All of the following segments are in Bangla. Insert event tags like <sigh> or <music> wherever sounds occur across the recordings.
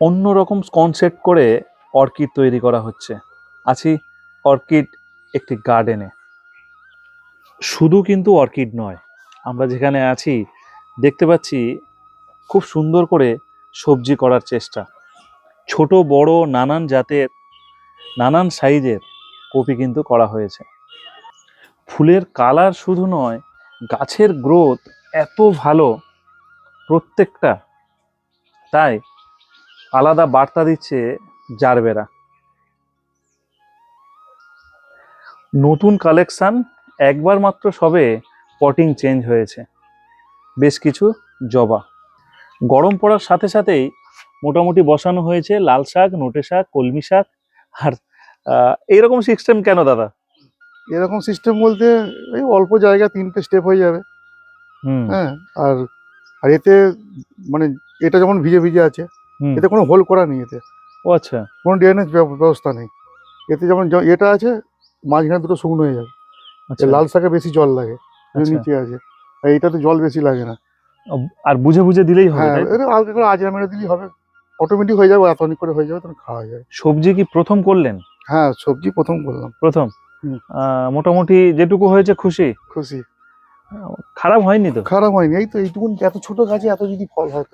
অন্যরকম কনসেপ্ট করে অর্কিড তৈরি করা হচ্ছে। আছি অর্কিড একটি গার্ডেনে শুধু কিন্তু অর্কিড নয়, আমরা যেখানে আছি দেখতে পাচ্ছি খুব সুন্দর করে সবজি করার চেষ্টা। ছোট, বড়, নানান জাতের, নানান সাইজের কপি কিন্তু করা হয়েছে। ফুলের কালার শুধু নয়, গাছের গ্রোথ এত ভালো প্রত্যেকটা। তাই আলাদা বার্তা দিচ্ছে জারবেরা। নতুন কালেকশান একবার মাত্র সবে পটিং চেঞ্জ হয়েছে। বেশ কিছু জবা। গরম পড়ার সাথে সাথেই মোটামুটি বসানো হয়েছে লাল শাক নোটে শাক কলমি শাক। আর এইরকম সিস্টেম কেন দাদা? এরকম সিস্টেম বলতে এই অল্প জায়গা তিনটে স্টেপ হয়ে যাবে। হুম। হ্যাঁ আর আর এতে মানে এটা যেমন ভিজে ভিজে আছে। এতে কোনো হোল করা নেই এতে। ও আচ্ছা। কোনো ড্রেনেজ ব্যবস্থা নেই। এতে যেমন এটা আছে মাঝখানে দুটো শুকনো হয়ে যাবে আচ্ছা। লাল শাকে বেশি জল লাগে আচ্ছা। নিচে আছে। আর এটাতে জল বেশি লাগে না। আর বুঝে বুঝে দিলেই হবে হ্যাঁ এটা হালকা করে আজরা মেরে দিলেই হবে। অটোমেটিক হয়ে যাবে এতনি করে হয়ে যাবে তখন খাওয়া যায়। সবজি কি প্রথম করলেন? হ্যাঁ সবজি প্রথম করলাম। প্রথম? মোটামুটি যেটুকু হয়েছে খুশি? খুশি। খারাপ হয়নি তো? খারাপ হয়নি এই তো এইটুকুন এত ছোট গাছে এত যদি ফল হয়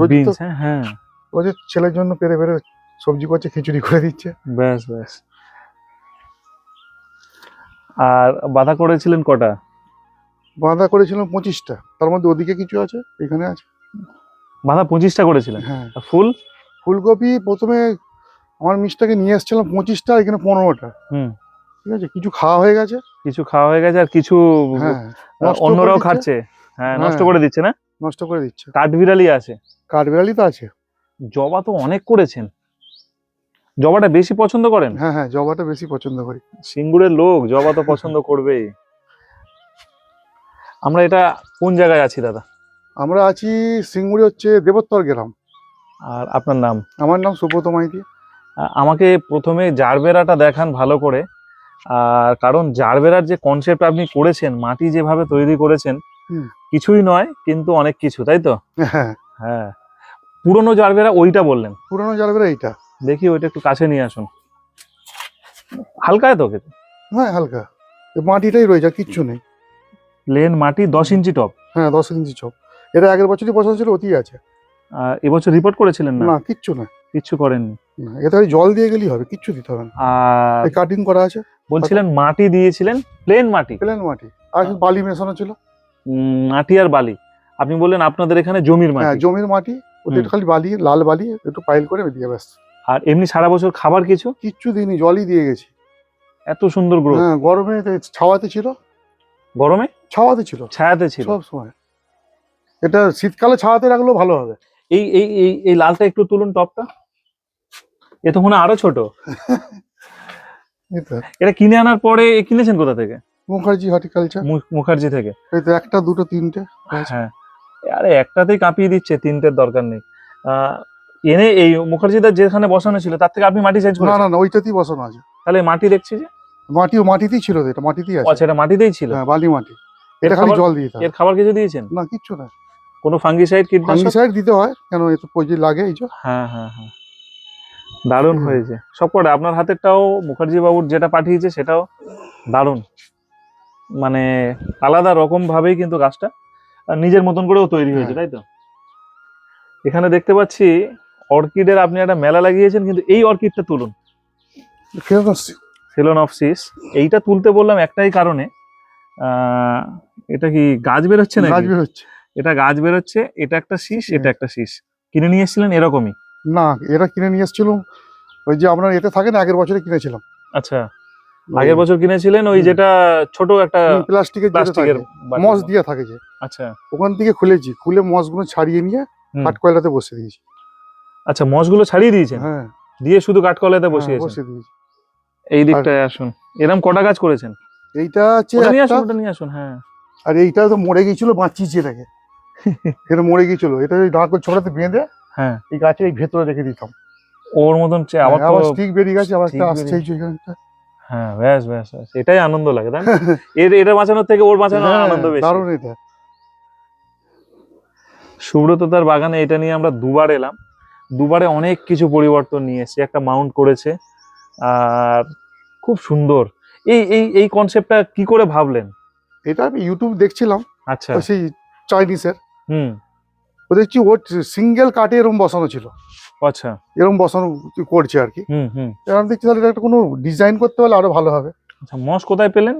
রোজ হ্যাঁ। রোজ ছেলের জন্য পেরে পেরে সবজি করছে খিচুড়ি করে দিচ্ছে। ব্যাস ব্যাস। আর বাধা করেছিলেন কটা? বাঁধা করেছিলাম পঁচিশটা। তার মধ্যে ওদিকে কিছু আছে এখানে আছে। বাধা পঁচিশটা করেছিলেন? হ্যাঁ। আর ফুল? ফুলকপি প্রথমে আমার মিষ্টাকে নিয়ে এসেছিলাম পঁচিশটা এখানে পনেরোটা। হুম। ঠিক আছে? কিছু খাওয়া হয়ে গেছে। কিছু খাওয়া হয়ে গেছে আর কিছু হ্যাঁ আহ, নষ্ট করে অন্যরাও দিচ্ছে। খাচ্ছে। হ্যাঁ নষ্ট হ্যাঁ। করে দিচ্ছে না? নষ্ট করে দিচ্ছে। কাঠবিড়ালি আছে? কাঠবেড়ালি তো আছে। জবা তো অনেক করেছেন। জবাটা বেশি পছন্দ করেন? হ্যাঁ হ্যাঁ জবাটা বেশি পছন্দ করি। সিঙ্গুরের লোক জবা তো পছন্দ করবেই। আমরা এটা কোন জায়গায় আছি দাদা? আমরা আছি সিঙ্গুড়ি হচ্ছে দেবোত্তর গ্রাম। আর আপনার নাম? আমার নাম সুব্রত মাইতি। আমাকে প্রথমে জারবেরাটা দেখান ভালো করে। আর কারণ জারবেরার যে কনসেপ্ট আপনি করেছেন মাটি যেভাবে তৈরি করেছেন কিছুই নয় কিন্তু অনেক কিছু তাই তো? হ্যাঁ। হ্যাঁ। পুরনো জারবেরা ওইটা বললেন। পুরনো জারবেরা এইটা। দেখি ওইটা একটু কাছে নিয়ে আসুন। হালকায় তো খেতে হ্যাঁ হালকা। মাটিটাই রয়েছে আর কিচ্ছু নেই। প্লেন মাটি দশ ইঞ্চি টপ? হ্যাঁ দশ ইঞ্চি চপ এটা আগের বছরই বসানো ছিল অতি আছে। এবছর রিপোর্ট করেছিলেন না? না কিচ্ছু না। কিচ্ছু করেননি। না, এতে খালি জল দিয়ে গেলেই হবে কিচ্ছু দিতে হবে না। আর কাটিং করা আছে। বলছিলেন মাটি দিয়েছিলেন প্লেন মাটি? প্লেন মাটি। আর বালি মেশানো ছিল। উম, মাটি আর বালি। আপনি বললেন আপনাদের এখানে জমির হ্যাঁ মাটি। জমির মাটি একটু খালি বালি লাল বালি একটু পাইল করে দিয়ে ব্যাস। আর এমনি সারা বছর খাবার কিছু? কিচ্ছু দিইনি জলই দিয়ে গেছি। এত সুন্দর গ্রোথ হ্যাঁ গরমে ছাওয়াতে ছিল। গরমে? ছাওয়াতে ছিল। ছায়াতে ছিল? সব সময়। এটা শীতকালে ছাওয়াতে রাখলেও ভালো হবে। এই এই এই এই লালটা একটু তুলুন টপটা। এ তো মনে হয় আরও ছোট। <laughs> এটা। কিনে আনার পরে এ কিনেছেন কোথা থেকে? মুখার্জি হর্টিকালচার। মুখার্জি থেকে। একটা দুটো তিনটে। হ্যাঁ। আরে একটাতেই কাঁপিয়ে দিচ্ছে তিনটের দরকার নেই। এনে এই মুখার্জিদার যেখানে বসানো ছিল তার থেকে আপনি মাটি চেঞ্জ না না না ওইটাতেই বসানো আছে। তাহলে মাটি দেখছি যে? মাটিও মাটিতেই ছিল এটা মাটিতেই আছে। আচ্ছা এটা মাটিতেই ছিল? হ্যাঁ বালি মাটি। এটা খালি জল দিয়ে এর খাবার কিছু দিয়েছেন? না কিচ্ছু না। কোনো ফাঙ্গিসাইড কীটনাশক? ফাঙ্গিসাইড দিতে হয় কেন একটু পুঁজি লাগে এই যে হ্যাঁ হ্যাঁ হ্যাঁ। দারুণ হয়েছে। সব কটা আপনার হাতেরটাও মুখার্জি বাবুর যেটা পাঠিয়েছে সেটাও দারুণ। মানে আলাদা রকম ভাবেই কিন্তু গাছটা নিজের মতন করেও তৈরি হয়েছে হ্যাঁ। তাই তো? এখানে দেখতে পাচ্ছি অর্কিডের আপনি একটা মেলা লাগিয়েছেন কিন্তু এই অর্কিডটা তুলুন। ফেরত আসছি ফিলোনফসিস এইটা তুলতে বললাম একটাই কারণে। এটা কি গাছ বেরোচ্ছে না গাছ বের হচ্ছে এটা গাছ বেরোচ্ছে এটা একটা শীষ এটা একটা শীষ। কিনে নিয়ে এসেছিলেন এরকমই? না এটা কিনে নিয়ে এসেছিলাম ওই যে আপনার এতে থাকে না আগের বছরে কিনেছিলাম। আচ্ছা। আগের বছর কিনেছিলেন ওই যেটা ছোট একটা প্লাস্টিকের প্লাস্টিকের মস। দিয়ে থাকে যে। আচ্ছা। ওখান থেকে খুলেছি খুলে মসগুলো ছাড়িয়ে নিয়ে। কাঠ কয়লাতে বসে দিয়েছি। আচ্ছা মসগুলো ছাড়িয়ে দিয়েছেন? হ্যাঁ। দিয়ে শুধু কাঠকলাতে হ্যাঁ, বসিয়েছেন? বসে দিয়েছি। এই দিকটায় আসুন। এরকম কটা গাছ করেছেন? এইটা হচ্ছে ওটা নিয়ে আসুন ওটা নিয়ে আসুন হ্যাঁ। আর এইটা তো মরে গিয়েছিল বাঁচিয়েছি এটাকে। <laughs> এটা মরে গিয়েছিল। এটা ওই ডাঁকল ছোড়াতে বেঁধে হ্যাঁ। এই গাছে এই ভেতরে রেখে দিতাম। ওর মতন চে- আবার স্টিক বেরিয়ে গেছে আবার আসছে এই যে এখানটা। হ্যাঁ ব্যাস ব্যাস ব্যাস। এটাই আনন্দ লাগে তাই <laughs> এর এটা বাঁচানোর থেকে ওর বাঁচানোর হ্যাঁ, আনন্দ বেশি। দারুণ এটা। সুব্রত তার বাগানে এটা নিয়ে আমরা দুবার এলাম। দুবারে অনেক কিছু পরিবর্তন নিয়ে এসেছে। একটা মাউন্ট করেছে। আর খুব সুন্দর। এই এই এই কনসেপ্টটা কি করে ভাবলেন? এটা আমি ইউটিউব দেখছিলাম। আচ্ছা। সেই চাইনিজের হুম। ও দেখছি ওর সিঙ্গেল কাটে এরকম বসানো ছিল? আচ্ছা। এরকম বসানো করছে আর কি। আমি দেখছি তাহলে একটা কোনো ডিজাইন করতে পারলে আরও ভালো হবে। আচ্ছা মস কোথায় পেলেন?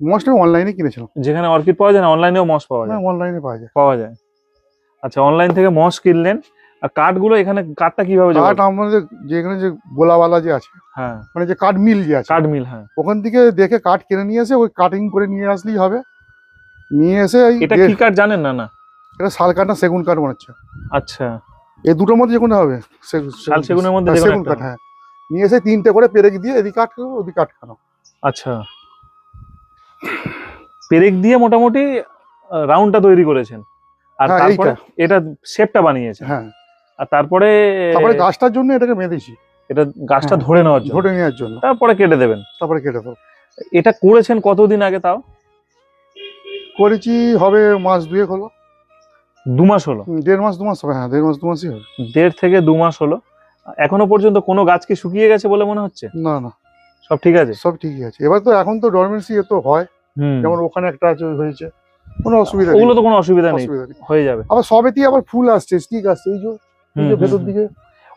মোস্টলি অনলাইনে কিনেছিলাম। যেখানে অর্কিড পাওয়া যায় না অনলাইনেও মস পাওয়া যায়? হ্যাঁ অনলাইনে পাওয়া যায়। পাওয়া যায়। আচ্ছা অনলাইন থেকে মস কিনলেন। আর কাঠগুলো এখানে কাঠটা কীভাবে কাঠ আমাদের যেখানে যে গোলাওয়ালা যে আছে হ্যাঁ। মানে যে কাঠ মিল যে আছে কাঠ মিল হ্যাঁ। ওখান থেকে দেখে কাঠ কিনে নিয়ে এসে ওই কাটিং করে নিয়ে আসলেই হবে। নিয়ে এসে এটা কি কাঠ জানেন না না? এটা শাল কাঠ না সেগুন কাঠ মনে হচ্ছে। আচ্ছা। এই দুটোর মধ্যে যে কোনো হবে শাল সেগুনের মধ্যে হ্যাঁ, সেগুন কাঠ হ্যাঁ। নিয়ে এসে তিনটে করে পেরেক দিয়ে এদিকে খানো ওদিকে খানো আচ্ছা। পেরেক দিয়ে মোটামুটি রাউন্ডটা তৈরি করেছেন। আর হ্যাঁ, তারপরে এটা শেপটা বানিয়েছেন। হ্যাঁ। আর তারপরে তারপরে গাছটার জন্য এটাকে বেঁধেছি। এটা গাছটা হ্যাঁ, ধরে নেওয়ার জন্য। ধরে নেওয়ার জন্য। তারপরে কেটে দেবেন। তারপরে কেটে দেবো। এটা করেছেন কতদিন আগে তাও? করেছি হবে মাস দুয়েক হলো। দু মাস হলো। দেড় মাস দু মাস হবে হ্যাঁ দেড় মাস দু মাসই হবে। দেড় থেকে দু মাস হলো। এখনও পর্যন্ত কোনো গাছ কি শুকিয়ে গেছে বলে মনে হচ্ছে? না না। সব ঠিক আছে? সব ঠিকই আছে। এবার তো এখন তো ডরমেন্সি তো হয়। যেমন ওখানে একটা হয়েছে। কোনো অসুবিধা ওগুলো তো কোনো অসুবিধা নেই। হয়ে যাবে। আবার সবেতেই আবার ফুল আসছে স্টিক আসছে। এই যে ভেতর দিকে।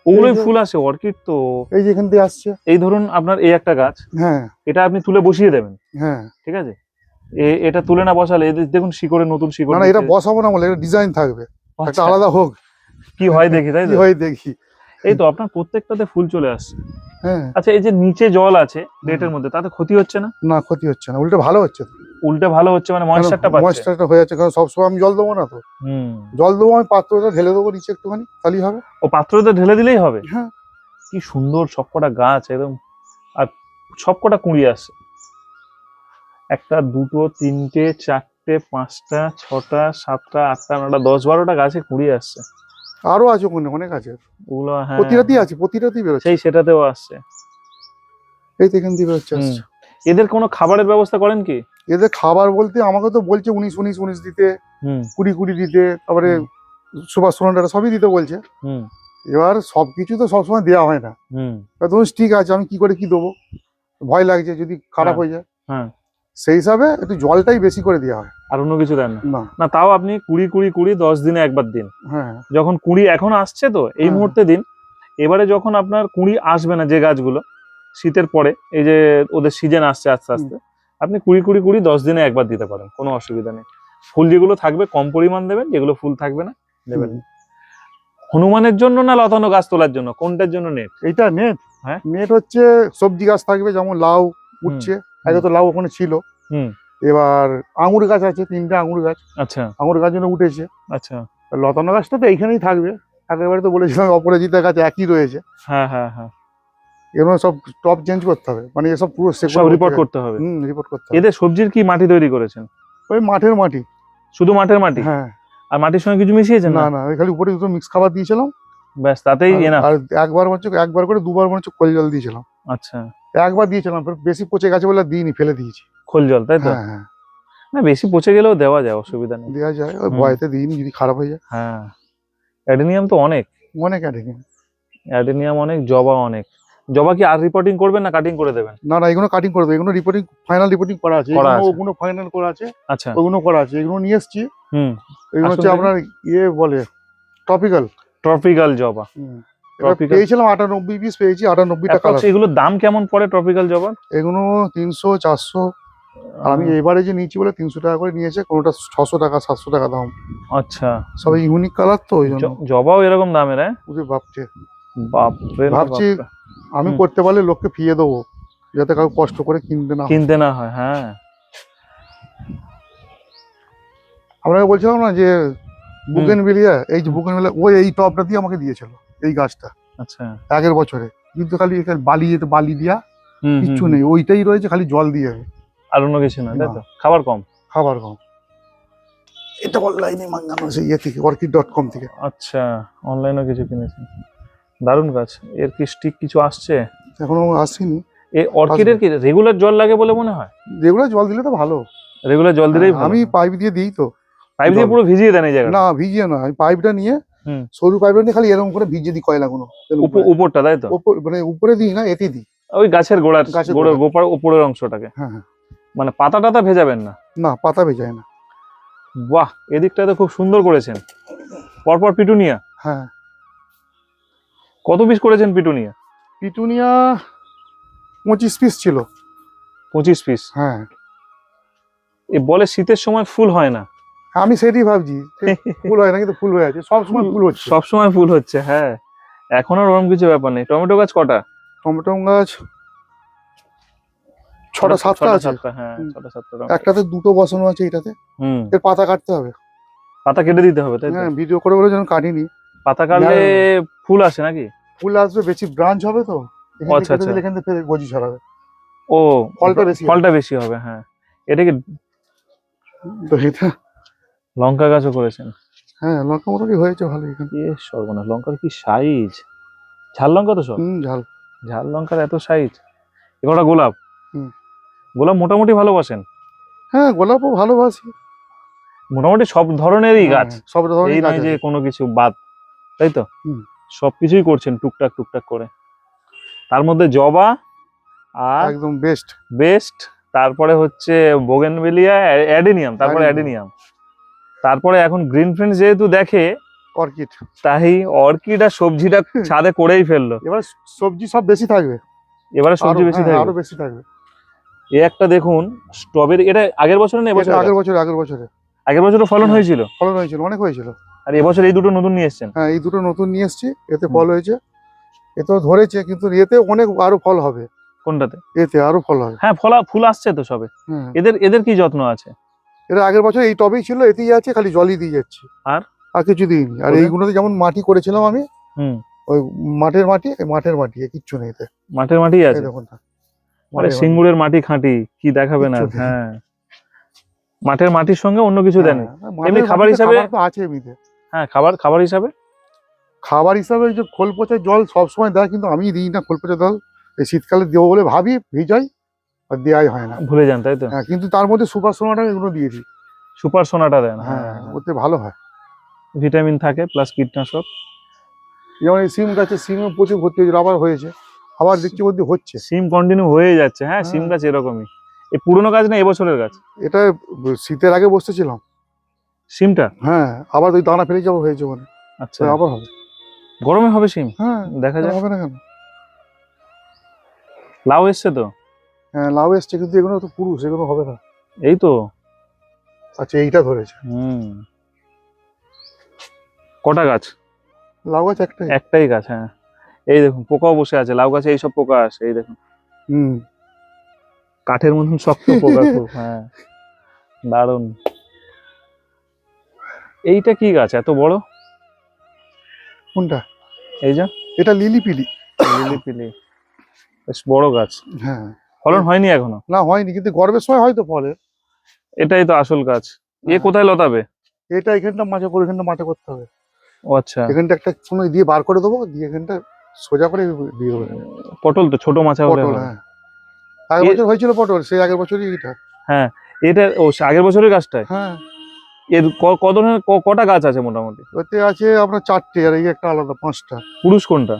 ওগুলোই ফুল আসে অর্কিড তো। এই যে এখান দিয়ে আসছে। এই ধরুন আপনার এই একটা গাছ হ্যাঁ। এটা আপনি তুলে বসিয়ে দেবেন। হ্যাঁ। ঠিক আছে? এটা তুলে না বসালে দেখুন শিকড়ে নতুন শিকড় না এটা। বসাবো না বলে এটা ডিজাইন থাকবে। একটা আচ্ছা, আলাদা হোক। কি হয় দেখি তাই তো? হয় দেখি। এই তো আপনার প্রত্যেকটাতে ফুল চলে আসছে। হ্যাঁ। আচ্ছা এই যে নিচে জল আছে ডেটের মধ্যে তাতে ক্ষতি হচ্ছে না? না ক্ষতি হচ্ছে না উল্টে ভালো হচ্ছে উল্টে ভালো হচ্ছে মানে ময়েশ্চারটা পাচ্ছে? ময়েশ্চারটা হয়ে যাচ্ছে কারণ সবসময় আমি জল দেবো না তো। হুম। জল দেবো আমি পাত্রটা ঢেলে দেবো নিচে একটুখানি তাহলেই হবে। ও পাত্রতে ঢেলে দিলেই হবে? হ্যাঁ। কি সুন্দর সবকটা গাছ একদম। আর সবকটা কুড়ি আসছে একটা দুটো তিনটে চারটে পাঁচটা ছটা সাতটা আটটা নটা দশ বারোটা গাছে কুড়ি আসছে। আরও আছে ওখানে অনেক আছে ওগুলো হ্যাঁ। প্রতিটাতেই আছে প্রতিটাতেই বেরোচ্ছে। সেই সেটাতেও আসছে। এই তো এখান দিয়ে বেরোচ্ছে এদের কোনো খাবারের ব্যবস্থা করেন কি? এদের খাবার বলতে আমাকে তো বলছে উনিশ উনিশ উনিশ দিতে কুড়ি কুড়ি দিতে তারপরে সুভাষ সোনাটা সবই দিতে বলছে। হুম। এবার সবকিছু তো সবসময় দেওয়া হয় না। ধরুন ঠিক আছে আমি কি করে কি দেবো? ভয় লাগছে যদি খারাপ হ্যাঁ, হয়ে যায়। হ্যাঁ। সেই হিসাবে একটু জলটাই বেশি করে দেওয়া হয়। আর অন্য কিছু দেন না? না। তাও আপনি কুড়ি কুড়ি কুড়ি দশ দিনে একবার দিন। হ্যাঁ। যখন কুড়ি এখন আসছে তো এই হ্যাঁ। মুহূর্তে দিন এবারে যখন আপনার কুড়ি আসবে না যে গাছগুলো শীতের পরে এই যে ওদের সিজন আসছে আস্তে আস্তে আপনি কুড়ি কুড়ি কুড়ি দশ দিনে একবার দিতে পারেন কোনো অসুবিধা নেই। ফুল যেগুলো থাকবে কম পরিমাণ দেবেন যেগুলো ফুল থাকবে না দেবেন হনুমানের জন্য না লতানো গাছ তোলার জন্য? কোনটার জন্য নেট? এইটা নেট। হ্যাঁ। নেট হচ্ছে সবজি গাছ থাকবে যেমন লাউ উঠছে। আগে তো লাউ ওখানে ছিল। হুম। এবার আঙুর গাছ আছে তিনটে আঙুর গাছ। আচ্ছা। আঙুর গাছ জন্য উঠেছে। আচ্ছা। লতানো গাছটা তো এইখানেই থাকবে। একেবারে তো বলেছিলাম অপরাজিতা গাছ একই রয়েছে। হ্যাঁ হ্যাঁ হ্যাঁ। এগুলো সব টপ চেঞ্জ করতে হবে। মানে এসব পুরো সব রিপোর্ট করতে হবে। হুম রিপোর্ট করতে হবে। এদের সবজির কি মাটি তৈরি করেছেন? ওই মাঠের মাটি। শুধু মাঠের মাটি? হ্যাঁ। আর মাটির সঙ্গে কিছু মিশিয়েছেন না? না ওই খালি উপরে দুটো মিক্স খাবার দিয়েছিলাম। ব্যাস তাতেই এনা আর একবার মনে হচ্ছে একবার করে দুবার মনে হচ্ছে খোল জল দিয়েছিলাম। আচ্ছা। একবার দিয়েছিলাম বেশি পচে গেছে বলে দিইনি ফেলে দিয়েছি। খোল জল তাই তো? হ্যাঁ হ্যাঁ। না বেশি পচে গেলেও দেওয়া যায় অসুবিধা নেই। দেওয়া যায় ওই হুম। ভয়তে দিইনি যদি খারাপ হয়ে যায়। হ্যাঁ। অ্যাডেনিয়াম তো অনেক। অনেক অ্যাডিং অ্যাডেনিয়াম অনেক জবা অনেক। জবা কি আর রিপোর্টিং করবেন না কাটিং করে দেবেন? না না এগুলো কাটিং করে দেবো এগুলো রিপোর্টিং ফাইনাল রিপোর্টিং করা আছে। ওগুলো ফাইনাল করা আছে আচ্ছা। ওগুলো করা আছে এগুলো নিয়ে এসছি। হুম। এগুলো হচ্ছে আপনার ইয়ে বলে টপিক্যাল ট্রপিক্যাল জবা। Tropical- পেয়েছিলাম আটানব্বই পিস পেয়েছি আটানব্বই টাকা এগুলোর দাম কেমন পড়ে ট্রপিক্যাল জবা এগুলো তিনশো চারশো। আমি এবারে যে নিয়েছি বলে তিনশো টাকা করে নিয়েছে কোনোটা ছশো টাকা সাতশো টাকা দাম। আচ্ছা। সবাই ইউনিক কালার তো ওই জন্য। জবাও এরকম দামের হ্যাঁ? বুঝে ভাবছে বাপরে ভাবছি আমি করতে পারলে লোককে ফিরিয়ে দেবো যাতে কাউ কষ্ট করে কিনতে না কিনতে না হয় হ্যাঁ। আপনাকে বলছিলাম না যে বুকেন বিলিয়া এই যে বুকেন বিলিয়া ওই এই টপটা দিয়ে আমাকে দিয়েছিল। এই গাছটা। আচ্ছা। আগের বছরে। কিন্তু খালি এখানে বালি এতে বালি দিয়া কিচ্ছু নেই। ওইটাই রয়েছে খালি জল দিয়ে আর অন্য কিছু না তাই তো? খাবার কম? খাবার কম। এটা অনলাইনে মাঙ্গানো আছে ইয়ে থেকে অর্কিড ডট কম থেকে। আচ্ছা অনলাইনেও কিছু কিনেছেন। দারুণ গাছ। এর কি স্টিক কিছু আসছে? এখনও আসেনি। এ অর্কিডের কি রেগুলার জল লাগে বলে মনে হয়? যেগুলো জল দিলে তো ভালো। রেগুলার জল দিলেই আমি পাইপ দিয়ে দিই তো। পাইপ দিয়ে পুরো ভিজিয়ে দেন এই জায়গাটা। না ভিজিয়ে না আমি পাইপটা নিয়ে। সরু পাইপের নিয়ে খালি এরকম করে ভিজে দিই কয়লাগুলো তেল উপ- উপরটা তাই তো? মানে উপরে দিই না এতে দিই। ওই গাছের গোড়ার গাছের গোড়ার গোপার উপরের অংশটাকে। হ্যাঁ হ্যাঁ। মানে পাতা টাতা ভেজাবেন না? না পাতা ভেজায় না। বাহ এদিকটা তো খুব সুন্দর করেছেন। পরপর পিটুনিয়া? হ্যাঁ। কত পিস করেছেন পিটুনিয়া? পিটুনিয়া পঁচিশ পিস ছিল। পঁচিশ পিস হ্যাঁ। এ বলে শীতের সময় ফুল হয় না। আমি সেটাই ভাবছি <laughs> ফুল হয় না কিন্তু ফুল হয়ে আছে সব সময় ফুল হচ্ছে। সব সময় ফুল হচ্ছে হ্যাঁ। এখন আর ওরকম কিছু ব্যাপার নেই। টমেটো গাছ কটা? টমেটো গাছ ছটা সাতটা আছে। হ্যাঁ ছটা সাতটা। একটাতে দুটো বসানো আছে এটাতে। হুম। এর পাতা কাটতে হবে। পাতা কেটে দিতে হবে তাই হ্যাঁ ভিডিও করে বলে যেন কাটিনি। পাতা কাটলে ফুল আসে নাকি? ফুল আসবে বেশি ব্রাঞ্চ হবে তো। আচ্ছা, আচ্ছা। এখান থেকে গজি ছড়াবে। ও ফলটা বেশি ফলটা বেশি হবে হ্যাঁ। এটা কি তো এটা লঙ্কা গাছও করেছেন? হ্যাঁ লঙ্কা মোটামুটি হয়েছে ভালো এখানে। এ সর্বনাশ লঙ্কার কি সাইজ ঝাল লঙ্কা তো সব? ঝাল। ঝাল লঙ্কার এত সাইজ এবারটা গোলাপ। হুম। গোলাপ মোটামুটি ভালোবাসেন? হ্যাঁ গোলাপও ভালোবাসি। মোটামুটি সব ধরনেরই গাছ। হ্যাঁ, সব ধরনের এই নয় যে কোনো কিছু বাদ তাই তো। সবকিছুই করছেন টুকটাক টুকটাক করে। তার মধ্যে জবা আর একদম বেস্ট বেস্ট তারপরে হচ্ছে বোগেনভেলিয়া অ্যাডেনিয়াম তারপরে অ্যাডেনিয়াম তারপরে এখন গ্রিন ফ্রেন্ডস যেহেতু দেখে অর্কিড। তাই অর্কিড আর সবজিটা ছাদে করেই ফেলল। এবার সবজি সব বেশি থাকবে। এবারে সবজি বেশি হ্যাঁ, থাকবে। আরও বেশি থাকবে। এ একটা দেখুন স্ট্রবেরি এটা আগের বছর না এবছর আগের বছর আগের বছরে। আগের বছরও ফলন হ্যাঁ। হয়েছিল? ফলন হয়েছিল অনেক হয়েছিল। আর এবছর এই দুটো নতুন নিয়ে এসেছেন? হ্যাঁ এই দুটো নতুন নিয়ে এসেছি এতে ফল হয়েছে। এতেও ধরেছে কিন্তু এতে অনেক আরও ফল হবে। কোনটাতে? এতে আরও ফল হবে। হ্যাঁ ফলা ফুল আসছে তো সবে। এদের এদের কি যত্ন আছে? এটা আগের বছর এই টবেই ছিল এতেই আছে খালি জলই দিয়ে যাচ্ছে। আর? আর কিছু দিইনি। আর এইগুলোতে যেমন মাটি করেছিলাম আমি হুম। ওই মাঠের মাটি মাঠের মাটি কিচ্ছু নেই এতে। মাঠের মাটি আছে? দেখুন না আরে সিঙ্গুরের মাটি খাঁটি কি কিচ্ছু নেই। হ্যাঁ। মাঠের মাটির সঙ্গে অন্য কিছু হ্যাঁ, মাঠের খাবার হিসাবে- আছে এমনিতে। হ্যাঁ খাবার খাবার হিসাবে? খাবার হিসাবে যে খোল পচা জল সবসময় দেয় কিন্তু আমি দিই না খোল পচা জল। এই শীতকালে দেবো বলে ভাবি ভিজাই। দেওয়াই হয় না। ভুলে যান তাই তো? হ্যাঁ কিন্তু তার মধ্যে সুপার সোনাটা এগুলো দিয়ে দিই সুপার সোনাটা দেন হ্যাঁ। হ্যাঁ ওতে ভালো হয়। ভিটামিন থাকে প্লাস কীটনাশক। যেমন এই সিম গাছে সিমে প্রচুর ভর্তি হয়েছিল আবার হয়েছে। আবার দেখছি ভর্তি হচ্ছে। সিম কন্টিনিউ হয়ে যাচ্ছে হ্যাঁ সিম হ্যাঁ। গাছ এরকমই। এই পুরোনো গাছ না এবছরের গাছ? এটা শীতের আগে বসতেছিলাম সিমটা? হ্যাঁ আবার ওই দানা ফেলে যাব হয়েছে ওখানে আচ্ছা। আবার হবে। গরমে হবে সিম? হ্যাঁ দেখা যাবে হবে না কেন? লাউ এসছে তো? লাউ এসছে কিন্তু এগুলো তো পুরুষ এগুলো হবে না। এই তো? আচ্ছা এইটা ধরেছে। হুম। কটা গাছ? লাউ গাছ একটাই। একটাই গাছ হ্যাঁ। এই দেখুন পোকাও বসে আছে লাউ গাছে এইসব পোকা আসে এই দেখুন। হুম। কাঠের মতন শক্ত পোকা খুব হ্যাঁ। দারুণ। এইটা কি গাছ এত বড়? কোনটা? এই যা। এটা লিলি পিলি লিলি পিলি বেশ বড় গাছ। হ্যাঁ। ফলন হয়নি এখনও? না হয়নি কিন্তু গর্বের সময় হয়তো ফলে। এটাই তো আসল গাছ এ হ্যাঁ। কোথায় লতাবে? এটা এখানটা মাচা করে এখানটা মাচা করতে হবে। ও আচ্ছা। এখানটা একটা সময় দিয়ে বার করে দেবো দিয়ে এখানটা সোজা করে দিয়ে দেবো। পটল তো ছোট মাছা পটল হ্যাঁ। আগের বছর হয়েছিল পটল সেই আগের বছরই এটা। হ্যাঁ এটা ও সে আগের বছরের গাছটায়? হ্যাঁ। এর ক- কত ধরনের কটা গাছ আছে মোটামুটি? ওতে আছে আপনার চারটে আর এই একটা আলাদা পাঁচটা। পুরুষ কোনটা?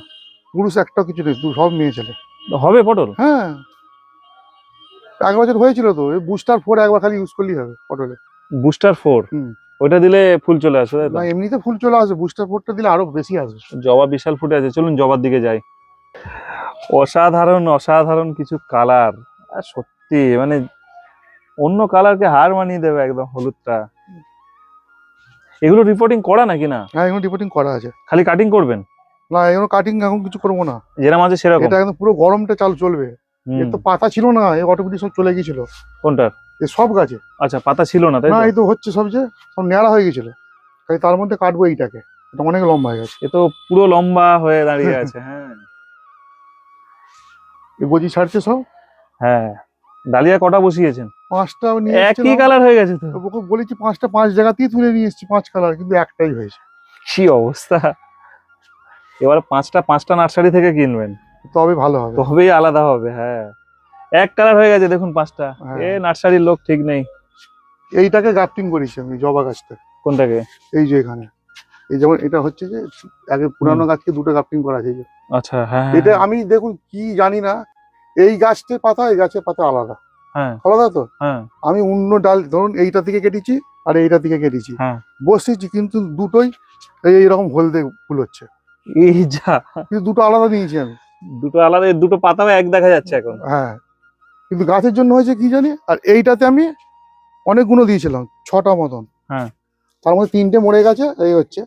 পুরুষ একটা কিছু নেই সব মেয়ে ছেলে হবে পটল? হ্যাঁ। আগের বছর হয়েছিল তো বুস্টার ফোর একবার খালি ইউজ করলেই হবে পটলে। Booster four. ওইটা দিলে ফুল চলে আসবে তাই না এমনিতে ফুল চলে আসবে বুস্টার ফোরটা দিলে আরও বেশি আসবে। জবা বিশাল ফুটে আছে চলুন জবার দিকে যাই। অসাধারণ অসাধারণ কিছু কালার সত্যি মানে অন্য কালারকে হার মানিয়ে দেবে একদম হলুদটা। এগুলো রিপোর্টিং করা নাকি না? হ্যাঁ এগুলো রিপোর্টিং করা আছে। খালি কাটিং করবেন? না এগুলো কাটিং এখন কিছু করব না। যেরকম আছে সেরকম। এটা একদম পুরো গরমটা চালু চলবে। এর তো পাতা ছিল না এই অটোমেটিক সব চলে গিয়েছিল। কোনটার? এই সব গাছে। আচ্ছা পাতা ছিল না তাই না? এই তো হচ্ছে সব যে সব ন্যাড়া হয়ে গেছিল তাই তার মধ্যে কাটবো এইটাকে। এটা অনেক লম্বা হয়ে গেছে। এ তো পুরো লম্বা হয়ে দাঁড়িয়ে আছে হ্যাঁ। এই গজি ছাড়ছে সব? হ্যাঁ। ডালিয়া কটা বসিয়েছেন? পাঁচটা নিয়ে একই কালার হয়ে গেছে তো। ওকে বলেছি পাঁচটা পাঁচ জায়গাতেই তুলে নিয়ে এসেছি পাঁচ কালার কিন্তু একটাই হয়েছে। কি অবস্থা? এবার পাঁচটা পাঁচটা নার্সারি থেকে কিনবেন। তবে ভালো হবে। তবেই আলাদা হবে হ্যাঁ। এক কালার হয়ে গেছে দেখুন পাঁচটা। হ্যাঁ। এ নার্সারির লোক ঠিক নেই। এইটাকে গ্রাফটিং করেছি আমি জবা গাছটা। কোনটাকে? এই যে এখানে। এই যেমন এটা হচ্ছে যে আগে পুরানো গাছকে দুটো গ্রাফটিং করা আছে। আচ্ছা হ্যাঁ হ্যাঁ, এটা আমি দেখুন কি জানি না এই গাছটির পাতা এই গাছের পাতা আলাদা। হ্যাঁ। আলাদা তো? হ্যাঁ। আমি অন্য ডাল ধরুন এইটা থেকে কেটেছি আর এইটা থেকে কেটেছি। হ্যাঁ। বসেছি কিন্তু দুটোই এই এইরকম হলদে ফুল হচ্ছে। এই যা। কিন্তু দুটো আলাদা নিয়েছি আমি। দুটো আলাদা এর দুটো পাতাও এক দেখা যাচ্ছে এখন। হ্যাঁ। কিন্তু গাছের জন্য হয়েছে কি জানি? আর এইটাতে আমি অনেকগুলো দিয়েছিলাম ছটা মতন। হ্যাঁ। তার মধ্যে তিনটে মরে গেছে এই হচ্ছে।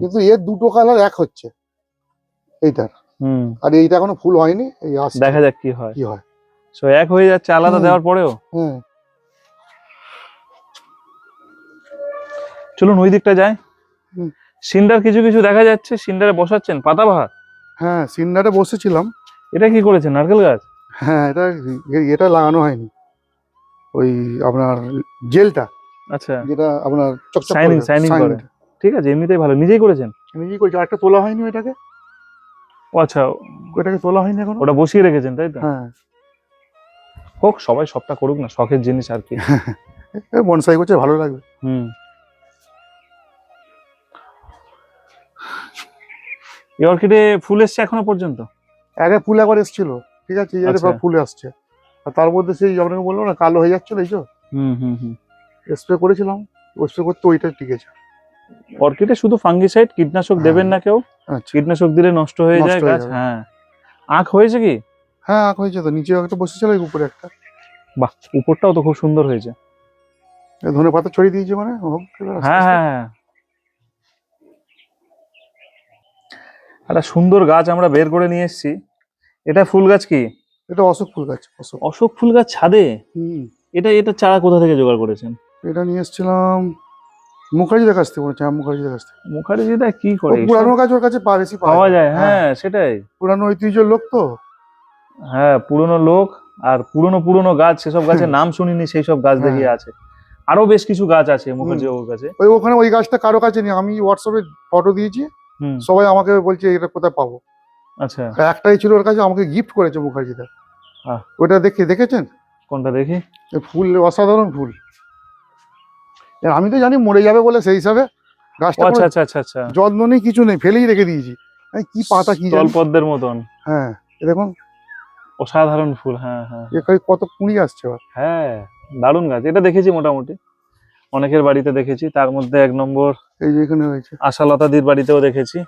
কিন্তু এর দুটো কালার এক হচ্ছে এইটার। হুম। আর এইটা এখনও ফুল হয়নি এই দেখা যাক কি হয়। কি হয়। সো এক হয়ে যাচ্ছে আলাদা দেওয়ার পরেও? হুম। চলুন ওই দিকটা যাই। হুম। সিন্ডার কিছু কিছু দেখা যাচ্ছে সিন্ডারে বসাচ্ছেন পাতাবাহার হ্যাঁ সিন্নারে বসেছিলাম। এটা কি করেছেন? নারকেল গাছ? হ্যাঁ এটা এটা লাগানো হয়নি। ওই আপনার জেলটা আচ্ছা। যেটা আপনার চকচক Shining, করে, করে। ঠিক আছে এমনিতেই ভালো। নিজেই করেছেন? নিজেই করছি আরেকটা তোলা হয়নি ওইটাকে। ও আচ্ছা ওইটাকে তোলা হয়নি এখন। ওটা বসিয়ে রেখেছেন তাই তো? হ্যাঁ। হোক সবাই সবটা করুক না শখের জিনিস আর কি। <laughs> বনসাই করছে ভালো লাগবে। হুম। এই অর্কিডে ফুল এসছে এখনও পর্যন্ত? আগে ফুল একবার এসেছিল ঠিক আছে এই আচ্ছা। ফুল আসছে। আর তার মধ্যে সেই আপনাকে বলল না কালো হয়ে যাচ্ছিল এই তো হুম হুম হুম। স্প্রে করেছিলাম স্প্রে করতে ওইটা টিকেছে অর্কিডে শুধু ফাঙ্গিসাইড কীটনাশক দেবেন না কেউ? আচ্ছা। কীটনাশক দিলে নষ্ট হয়ে যায় গাছ? হ্যাঁ। আখ হয়েছে কি? হ্যাঁ আঁক হয়েছে তো নিচে একটা বসেছিল উপরে একটা। বাহ উপরটাও তো খুব সুন্দর হয়েছে। ধনে পাতা ছড়িয়ে দিয়েছে মানে এবার আস্তে। হ্যাঁ হ্যাঁ। একটা সুন্দর গাছ আমরা বের করে নিয়ে এসেছি। এটা ফুল গাছ কি? এটা অশোক ফুল গাছ অশোক। অশোক ফুল গাছ ছাদে? এটা এটা চারা কোথা থেকে জোগাড় করেছেন? এটা নিয়ে এসেছিলাম মুখার্জিদের কাছ থেকে মনে হ্যাঁ, মুখার্জিদের কাছ থেকে। মুখার্জিদা কি করে? পুরানো গাছ ওর কাছে পা- বেশি পাওয়া যায় হ্যাঁ সেটাই। পুরানো ঐতিহ্যের লোক তো। হ্যাঁ পুরনো লোক আর পুরনো পুরনো গাছ সেসব গাছের নাম শুনিনি সেই সব গাছ দেখি হ্যাঁ। আছে। আরও বেশ কিছু গাছ আছে মুখার্জি বাবুর কাছে। ওই ওখানে ওই গাছটা কারও কাছে নেই আমি হোয়াটসঅ্যাপে ফটো দিয়েছি। সবাই আমাকে বলছে এটা কোথায় পাবো? আচ্ছা। একটাই ছিল ওর কাছে আমাকে গিফট করেছে মুখার্জিদা। ওটা দেখে দেখেছেন? কোনটা দেখি? ফুল অসাধারণ ফুল। আমি তো জানি মরে যাবে বলে সেই হিসাবে। গাছটা আচ্ছা আচ্ছা আচ্ছা আচ্ছা। যত্ন নেই কিছু নেই ফেলেই রেখে দিয়েছি। কি পাতা কি জানি। পদ্মের মতন। হ্যাঁ এ দেখুন। অসাধারণ ফুল হ্যাঁ হ্যাঁ। কত কুড়ি আসছে হ্যাঁ দারুণ গাছ। এটা দেখেছি মোটামুটি। অনেকের বাড়িতে দেখেছি তার মধ্যে এক নম্বর এই যে এখানে হয়েছে। আশালতাদির বাড়িতেও দেখেছি।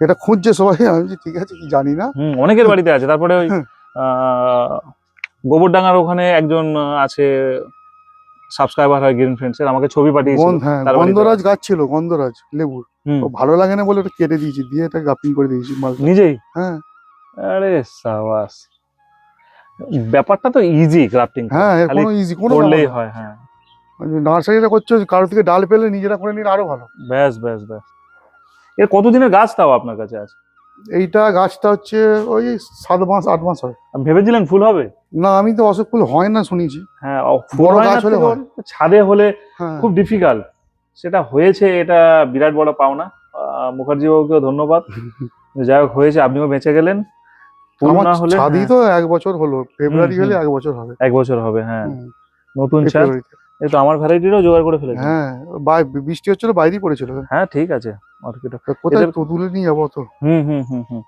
এটা খুঁজছে সবাই আমি ঠিক আছে কি জানি না? হুম অনেকের বাড়িতে আছে তারপরে ওই গোবরডাঙ্গার ওখানে একজন আছে সাবস্ক্রাইবার হয় গ্রিন ফ্রেন্ডস এর আমাকে ছবি পাঠিয়েছিল হ্যাঁ গন্ধরাজ গাছ ছিল গন্ধরাজ লেবুর। ভালো লাগে না বলে ওটা কেটে দিয়েছি দিয়ে এটা গাপিং করে দিয়েছি মাল। নিজেই? হ্যাঁ। আরে সাবাস। ব্যাপারটা তো ইজি ক্রাফটিং হ্যাঁ কোনো ইজি কোনো করলেই হয় হ্যাঁ। নার্সারিটা করছ কারও থেকে ডাল পেলে নিজেরা করে নিলে আরও ভালো। ব্যাস ব্যাস ব্যাস। এর কতদিনের গাছ তাও আপনার কাছে আছে? এইটা গাছটা হচ্ছে ওই সাত মাস আট মাস হয় আপনি ভেবেছিলেন ফুল হবে। না আমি তো অশোক ফুল হয় না শুনেছি। হ্যাঁ বড় গাছ হলে ছাদে হলে হ্যাঁ। খুব ডিফিকাল্ট সেটা হয়েছে এটা বিরাট বড় পাওনা। আহ, মুখার্জি বাবুকেও ধন্যবাদ। <laughs> যাই হোক হয়েছে আপনিও বেঁচে গেলেন। আমার ছাদই হ্যাঁ, তো এক বছর হলো। ফেব্রুয়ারি হলে এক বছর হবে। এক বছর হবে হ্যাঁ। নতুন ছাদ। এই তো আমার ভ্যারাইটিরও জোগাড় করে ফেলেছে। হ্যাঁ বাই- বৃষ্টি হচ্ছিল বাইরেই পড়েছিল। হ্যাঁ ঠিক আছে। কোথায়? তো তুলে নিয়ে যাব তো হুম হুম হুম হুম।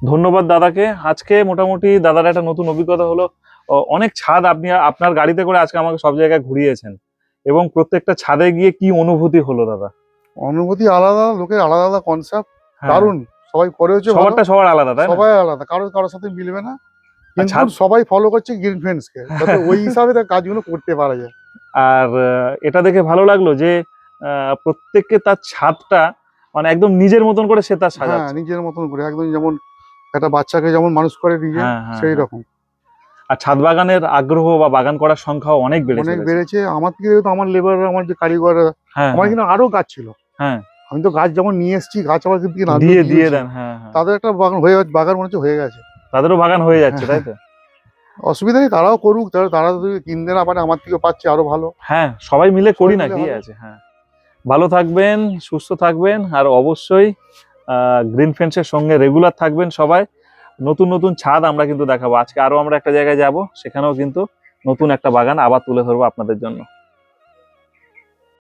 ধন্যবাদ দাদাকে। আজকে মোটামুটি দাদার একটা নতুন অভিজ্ঞতা হলো অনেক ছাদ আপনি আপনার গাড়িতে করে আজকে আমাকে সব জায়গায় ঘুরিয়েছেন। এবং প্রত্যেকটা ছাদে গিয়ে কি অনুভূতি হলো দাদা? অনুভূতি আলাদা লোকের আলাদা আলাদা কনসেপ্ট হ্যাঁ, দারুণ। সবাই করে হচ্ছে। সবারটা সবার আলাদা তাই সবাই আলাদা। কারোর কারোর সাথে মিলবে না। কিন্তু সবাই ফলো করছে গ্রিন ফ্রেন্ডসকে যাতে ওই হিসাবে তার কাজগুলো করতে পারা যায়। আর এটা দেখে ভালো লাগল যে প্রত্যেককে তার ছাদটা মানে একদম নিজের মতন করে সে তার হ্যাঁ সাজাচ্ছে। নিজের মতন করে। একদম যেমন একটা বাচ্চাকে যেমন মানুষ করে নিজে হ্যাঁ, হ্যাঁ, সেই। রকম। আর ছাদ বাগানের আগ্রহ বা বাগান করার সংখ্যাও অনেক বেড়েছে অনেক বেড়েছে। আমার থেকে তো আমার লেবার আমার যে কারিগর আমার কিন্তু আরও গাছ ছিল। হ্যাঁ। আমি তো গাছ যেমন নিয়ে এসেছি গাছ আমার কিন্তু দিয়ে দিয়ে দেন হ্যাঁ হ্যাঁ। তাদের একটা বাগান হয়ে বাগান মনে হচ্ছে হয়ে গেছে। তাদেরও বাগান হয়ে যাচ্ছে তাই তো? <laughs> অসুবিধা নেই তারাও করুক তারা তারা যদি কিনতে না পারে আমার থেকে পাচ্ছে আরও ভালো। হ্যাঁ সবাই মিলে করি না কি আছে হ্যাঁ। ভালো থাকবেন সুস্থ থাকবেন আর অবশ্যই গ্রিন ফেন্সের সঙ্গে রেগুলার থাকবেন সবাই। নতুন নতুন ছাদ আমরা কিন্তু দেখাবো। আজকে আরও আমরা একটা জায়গায় যাব সেখানেও কিন্তু নতুন একটা বাগান আবার তুলে ধরবো আপনাদের জন্য।